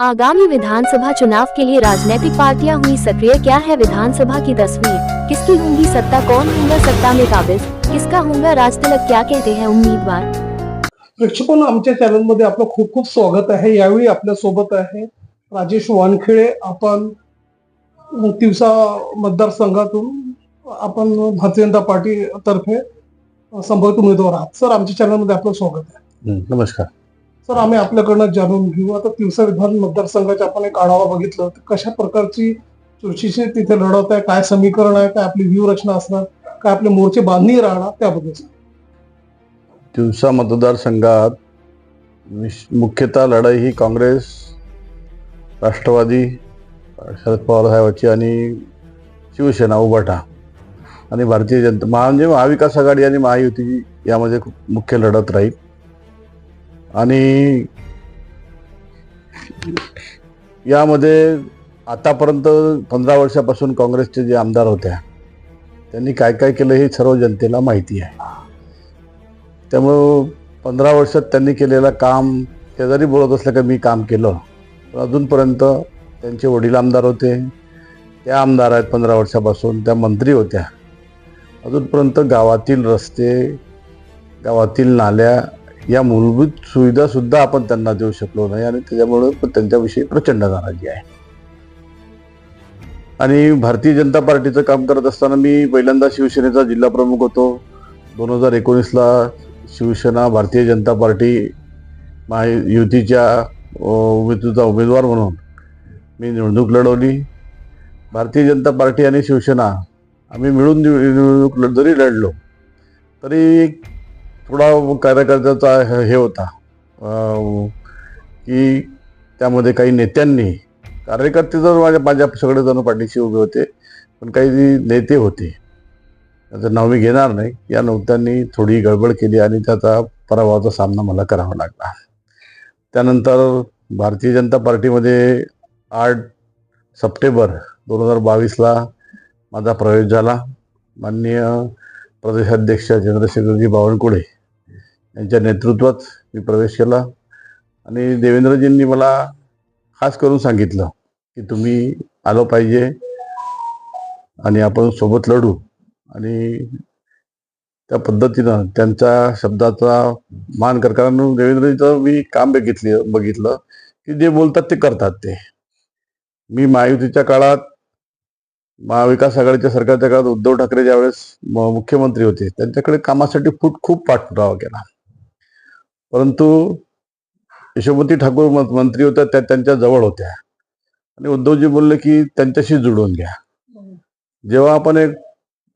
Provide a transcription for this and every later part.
आगामी विधानसभा चुनाव के लिए राजनीतिक पार्टियाँ हुई सक्रिय। क्या है विधानसभा की तस्वीर? किसकी होंगी सत्ता? कौन होगा सत्ता में काबिज? किसका होगा राज तिलक क्या कहते हैं उम्मीदवार? प्रेक्षकांनो आमच्या चॅनलमध्ये आपलं खूप खूप स्वागत आहे. यावेळी आपल्या सोबत आहे राजेश वानखेडे आपण तिवसा मतदारसंघातून आपण भारतीय जनता पार्टी तर्फे संभावित उमेदवार आहात. सर आमच्या चॅनलमध्ये आपलं स्वागत आहे. नमस्कार. सर आम्ही आपल्याकडनं जाणून घेऊ. आता तिवसा विधान मतदारसंघाचा आपण एक आढावा बघितलं. तर कशा प्रकारची चुरशीची तिथे लढत आहे? काय समीकरण आहे? काय आपली व्यूहरचना असणार? काय आपले मोर्चे बांधणी राहणार? त्याबद्दल तिवसा मतदारसंघात विश- मुख्यतः लढाई ही काँग्रेस राष्ट्रवादी शरद पवार साहेबाची आणि शिवसेना उभाटा आणि भारतीय जनता महा म्हणजे महाविकास आघाडी आणि महायुती यामध्ये मुख्य लढत राहील. आणि यामध्ये आतापर्यंत पंधरा वर्षापासून काँग्रेसचे जे आमदार होत्या त्यांनी काय काय केलं हे सर्व जनतेला माहिती आहे. त्यामुळं पंधरा वर्षात त्यांनी केलेलं काम ते जरी बोलत असलं का मी काम केलं पण अजूनपर्यंत त्यांचे वडील आमदार होते त्या आमदार आहेत पंधरा वर्षापासून त्या मंत्री होत्या. अजूनपर्यंत गावातील रस्ते गावातील नाल्या या मूलभूत सुविधासुद्धा आपण त्यांना देऊ शकलो नाही आणि त्याच्यामुळे पण त्यांच्याविषयी प्रचंड नाराजी आहे. आणि भारतीय जनता पार्टीचं काम करत असताना मी पहिल्यांदा शिवसेनेचा जिल्हा प्रमुख होतो. दोन हजार एकोणीसला शिवसेना भारतीय जनता पार्टी महायुतीच्या उमेदचा उमेदवार म्हणून मी निवडणूक लढवली. भारतीय जनता पार्टी आणि शिवसेना आम्ही मिळून निव- निवडणूक जरी लढलो तरी थोडा कार्यकर्त्याचा हे हे होता. की त्यामध्ये काही नेत्यांनी कार्यकर्ते तर माझ्या माझ्या सगळे जण पाठीशी उभे होते पण काही नेते होते त्याचं नाव मी घेणार नाही. या नव्हत्यांनी थोडी गडबड केली आणि त्याचा पराभवाचा सामना मला करावा लागला. त्यानंतर भारतीय जनता पार्टीमध्ये आठ सप्टेंबर दोन हजार बावीसला माझा प्रवेश झाला. माननीय प्रदेशाध्यक्ष चंद्रशेखरजी बावनकुळे यांच्या नेतृत्वात मी प्रवेश केला. आणि देवेंद्रजींनी मला खास करून सांगितलं की तुम्ही आलो पाहिजे आणि आपण सोबत लढू. आणि त्या पद्धतीनं त्यांच्या शब्दाचा मान कर कारण देवेंद्रजीचं मी काम बघितले बघितलं की जे बोलतात ते करतात ते. मी महायुतीच्या काळात महाविकास आघाडीच्या सरकारच्या काळात उद्धव ठाकरे ज्यावेळेस म- मुख्यमंत्री होते त्यांच्याकडे कामासाठी खूप खूप पाठपुरावा केला. परंतु यशोमती ठाकूर म- मंत्री होत्या त्या त्यांच्या जवळ होत्या. आणि उद्धवजी बोलले की त्यांच्याशी जुळवून घ्या. जेव्हा आपण एक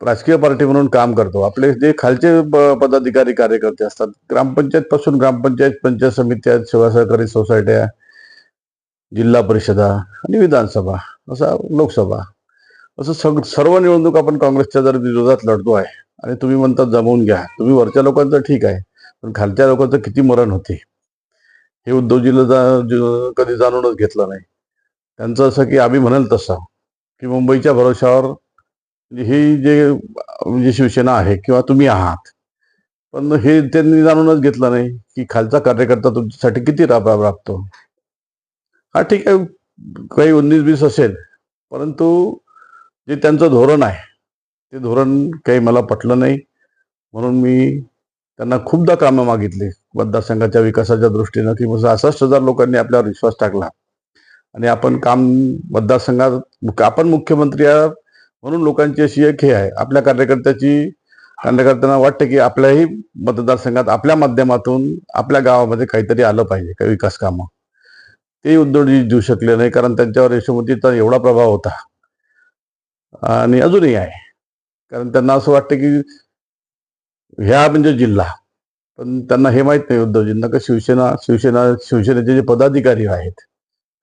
राजकीय पार्टी म्हणून काम करतो आपले जे खालचे प- पदाधिकारी कार्यकर्ते असतात ग्रामपंचायत पासून ग्रामपंचायत पंचायत समित्या सेवा सहकारी सोसायट्या जिल्हा परिषदा आणि विधानसभा असा लोकसभा. असं सग सर्व निवडणूक आपण काँग्रेसच्या जर विरोधात लढतो आहे आणि तुम्ही म्हणता जमवून घ्या तुम्ही वरच्या लोकांचं ठीक आहे पण खालच्या लोकांचं किती मरण होते? हे उद्धवजीला जा- कधी जाणूनच घेतलं नाही. त्यांचं असं की आम्ही म्हणाल तसं की मुंबईच्या भरोशावर ही जे म्हणजे शिवसेना आहे किंवा तुम्ही आहात. पण हे त्यांनी जाणूनच घेतलं नाही की खालचा कार्यकर्ता तुमच्यासाठी किती राब राब- राबतो. हा ठीक आहे काही उन्नीस बीस असेल परंतु जे त्यांचं धोरण आहे ते धोरण काही मला पटलं नाही. म्हणून मी त्यांना खूपदा कामं मागितली. मतदारसंघाच्या विकासाच्या दृष्टीनं की सहासष्ट हजार लोकांनी आपल्यावर विश्वास टाकला. आणि आपण काम मतदारसंघात आपण मुख्यमंत्री म्हणून लोकांची अशी एक हे आहे. आपल्या कार्यकर्त्याची कार्यकर्त्यांना वाटतं की आपल्याही मतदारसंघात आपल्या माध्यमातून आपल्या गावामध्ये काहीतरी आलं पाहिजे काही विकास कामं. ते उद्धवजी देऊ शकले नाही कारण त्यांच्यावर यशोमतीचा एवढा प्रभाव होता. आणि अजूनही आहे. कारण त्यांना असं वाटतं की ह्या म्हणजे जिल्हा. पण त्यांना हे माहीत नाही उद्धवजींना का शिवसेना शिवसेना शिवसेनेचे जे पदाधिकारी आहेत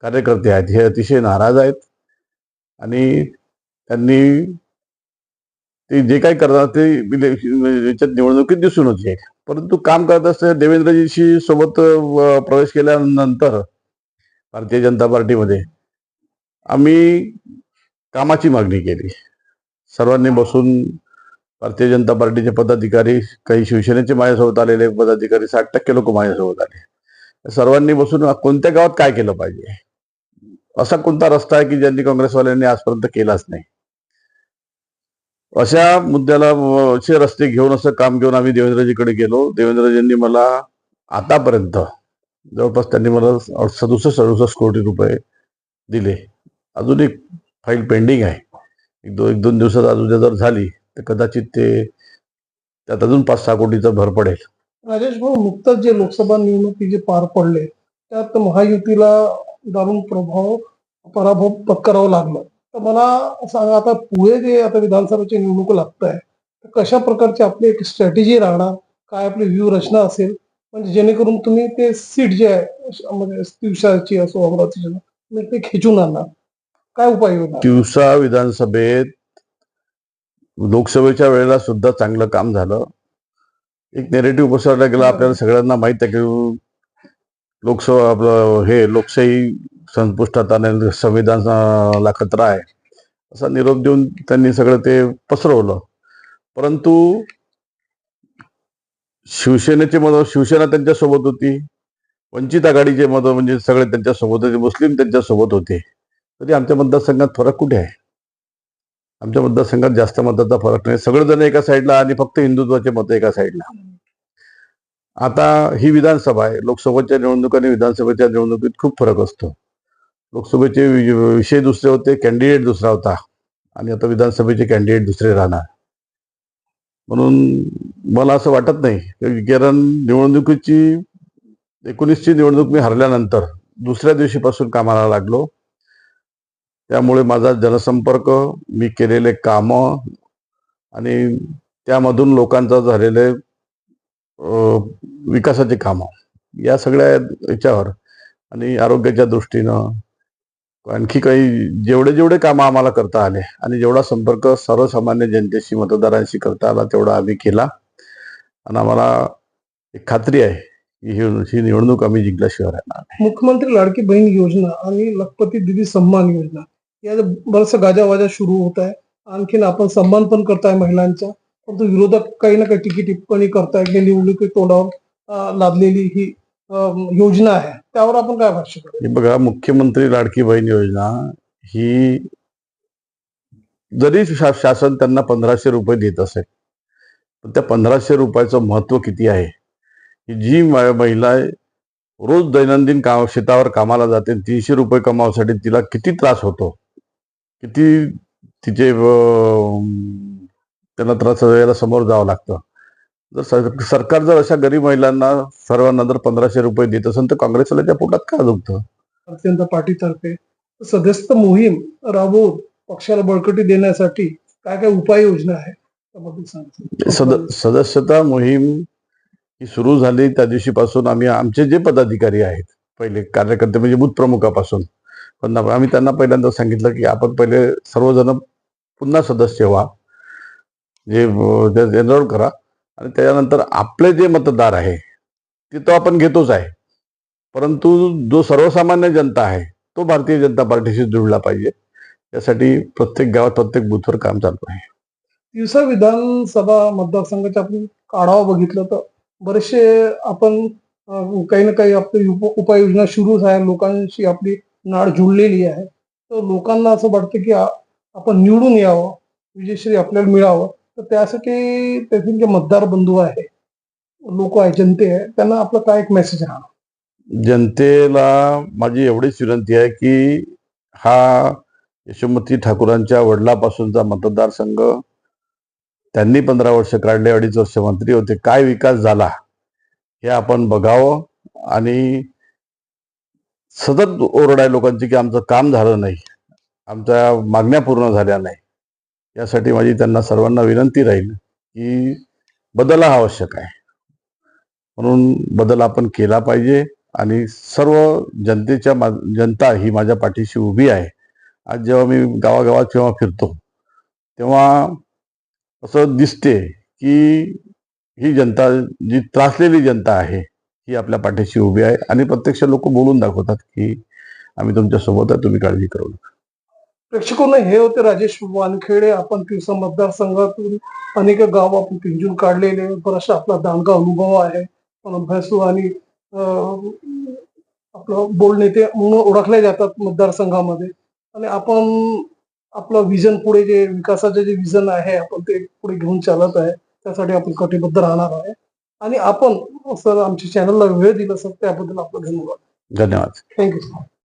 कार्यकर्ते आहेत हे अतिशय नाराज आहेत. आणि त्यांनी ते जे काही करतात ते म्हणजे याच्यात निवडणुकीत दिसूनच येईल. परंतु काम करत असताना देवेंद्रजीशी सोबत प्रवेश केल्यानंतर भारतीय जनता पार्टीमध्ये आम्ही कामाची मागणी केली. सर्वांनी बसून भारतीय जनता पार्टीचे पदाधिकारी काही शिवसेनेचे माझ्यासोबत आलेले पदाधिकारी साठ टक्के लोक माझ्यासोबत आले. सर्वांनी बसून कोणत्या गावात काय केलं पाहिजे? असा कोणता रस्ता आहे की ज्यांनी काँग्रेसवाल्यांनी आजपर्यंत केलाच नाही? अशा मुद्द्याला असे रस्ते घेऊन असं काम घेऊन आम्ही देवेंद्रजीकडे गेलो. देवेंद्रजींनी मला आतापर्यंत जवळपास त्यांनी मला सदुसष्ट सदुसष्ट कोटी रुपये दिले. अजून एक फाईल पेंडिंग आहे. एक दोन एक दोन दिवसात अजून जर झाली तर कदाचित ते त्यात अजून पाच सहा कोटीचा भर पडेल. राजेश भाऊ नुकतंच जे लोकसभा निवडणुकी जे पार पडले त्यात महायुतीला दारुण प्रभाव पराभव पत्करावा लागला. तर मला सांगा आता पुढे जे आता विधानसभेची निवडणूक लागत आहे तर कशा प्रकारची आपली एक स्ट्रॅटेजी राहणार? काय आपली व्यूहरचना असेल? म्हणजे जेणेकरून तुम्ही ते सीट जे आहे म्हणजे दिवसाची असो अमरावतीची ते खेचून आणणार. काय उपाय योजना तिवसा विधानसभेत लोकसभेच्या वेळेला सुद्धा चांगलं काम झालं. एक नेरेटिव्ह पसरला गेला आपल्याला सगळ्यांना माहीत आहे की लोकसभा आपलं हे लोकशाही संपुष्टात आणि संविधानाला खतरा आहे. असा निरोप देऊन त्यांनी सगळं ते पसरवलं. परंतु शिवसेनेचे मत शिवसेना त्यांच्यासोबत होती. वंचित आघाडीचे मत म्हणजे सगळे त्यांच्यासोबत होते. मुस्लिम त्यांच्यासोबत होते. तरी आमच्या मतदारसंघात फरक कुठे आहे? आमच्या मतदारसंघात जास्त मताचा फरक नाही. सगळेजण एका साईडला आणि फक्त हिंदुत्वाचे मत एका साईडला. आता ही विधानसभा आहे. लोकसभेच्या निवडणूक आणि विधानसभेच्या निवडणुकीत खूप फरक असतो. लोकसभेचे विषय दुसरे होते कॅन्डिडेट दुसरा होता. आणि आता विधानसभेचे कॅन्डिडेट दुसरे राहणार. म्हणून मला असं वाटत नाही. कारण निवडणुकीची एकोणीसची निवडणूक मी हरल्यानंतर दुसऱ्या दिवशीपासून कामाला लागलो. त्यामुळे माझा जनसंपर्क मी केलेले कामं आणि त्यामधून लोकांचा झालेले विकासाचे कामं या सगळ्या याच्यावर आणि आरोग्याच्या दृष्टीनं आणखी काही जेवढे जेवढे कामं आम्हाला करता आले आणि जेवढा संपर्क सर्वसामान्य जनतेशी मतदारांशी करता आला तेवढा आम्ही केला. आणि आम्हाला एक खात्री आहे की ही ही निवडणूक आम्ही जिंकल्याशिवाय राहणार मुख्यमंत्री लाडकी बहीण योजना आणि लखपती दिदी सन्मान योजना. या गाजा गाजावाजा सुरू होत आहे. आणखीन आपण सन्मान पण करताय महिलांचा. परंतु विरोधक काही ना काही टिकी टिप्पणी करताय की निवडणुकी तोंडावर लादलेली ही योजना आहे. त्यावर आपण काय भाष्य करू? बघा मुख्यमंत्री लाडकी बहीण योजना ही जरी शा- शासन त्यांना पंधराशे रुपये देत असेल पण त्या पंधराशे रुपयाचं महत्त्व किती आहे? की जी महिला रोज दैनंदिन काम शेतावर कामाला जाते तीनशे रुपये कमावसाठी तिला किती त्रास होतो? किती तिचे त्यांना त्रास याला समोर जावं लागतं. जर सर- सरकार जर अशा गरीब महिलांना सर्वांना जर पंधराशे रुपये देत असेल तर काँग्रेसला त्या पोटात का दुखतं? भारतीय जनता पार्टीतर्फे सदस्य मोहीम राबवून पक्षाला बळकटी देण्यासाठी काय काय उपाययोजना आहे. सद सदस्यता मोहीम ही सुरू झाली त्या दिवशीपासून आम्ही आमचे जे पदाधिकारी आहेत पहिले कार्यकर्ते म्हणजे बूथ प्रमुखापासून पण आम्ही त्यांना पहिल्यांदा सांगितलं की आपण पहिले सर्वजण पुन्हा सदस्य व्हा. जे एनरोल करा. आणि त्याच्यानंतर आपले जे मतदार आहे ते तो आपण घेतोच आहे. परंतु जो सर्वसामान्य जनता आहे तो भारतीय जनता पार्टीशी जुळला पाहिजे. यासाठी प्रत्येक गावात प्रत्येक बूथवर काम चालू आहे. दिवसा विधानसभा मतदारसंघाच्या आपण आढावा बघितलं तर बरेचसे आपण काही ना काही आपली उप- उपाययोजना सुरूच आहे. लोकांशी आपली नाळ जुळलेली आहे. तर लोकांना असं वाटतं की आपण निवडून यावं विजयश्री आपल्याला मिळावं. तर त्यासाठी तेथील जे मतदार बंधू आहे लोक आहे जनते आहे त्यांना आपलं काय एक मेसेज राहणार? जनतेला माझी एवढीच विनंती आहे की हा यशोमती ठाकूरांच्या वडिलापासूनचा मतदारसंघ त्यांनी पंधरा वर्ष काढले अडीच वर्ष मंत्री होते. काय विकास झाला हे आपण बघावं आणि सतत ओरड आहे लोकांची की आमचं काम झालं नाही. आमच्या मागण्या पूर्ण झाल्या नाही. यासाठी माझी त्यांना सर्वांना विनंती राहील की बदल हा आवश्यक आहे. म्हणून बदल आपण केला पाहिजे आणि सर्व जनतेच्या मा- जनता ही माझ्या पाठीशी उभी आहे. आज जेव्हा मी गावागावात जेव्हा फिरतो तेव्हा असं दिसते की ही जनता जी त्रासलेली जनता आहे ही आपल्या पाठीशी उभी आहे. आणि प्रत्यक्ष लोक बोलून दाखवतात की आम्ही तुमच्यासोबत आहे तुम्ही काळजी करू नका. प्रेक्षकांना हे होते राजेश वानखेडे. आपण तिवसा मतदारसंघातून अनेक गाव आपण पिंजून काढलेले बराचसा आपला दांडगा अनुभव आहे. पण अभ्यासू आणि आपलं बोल नेते म्हणून ओळखले जातात मतदारसंघामध्ये. आणि आपण आपलं विजन पुढे जे विकासाचे जे विजन आहे आपण ते पुढे घेऊन चालत आहे. त्यासाठी आपण कटिबद्ध राहणार आहे. आणि आपण सर आमच्या चॅनलला वेळ दिला सर त्याबद्दल आपलं धन्यवाद. धन्यवाद. थँक्यू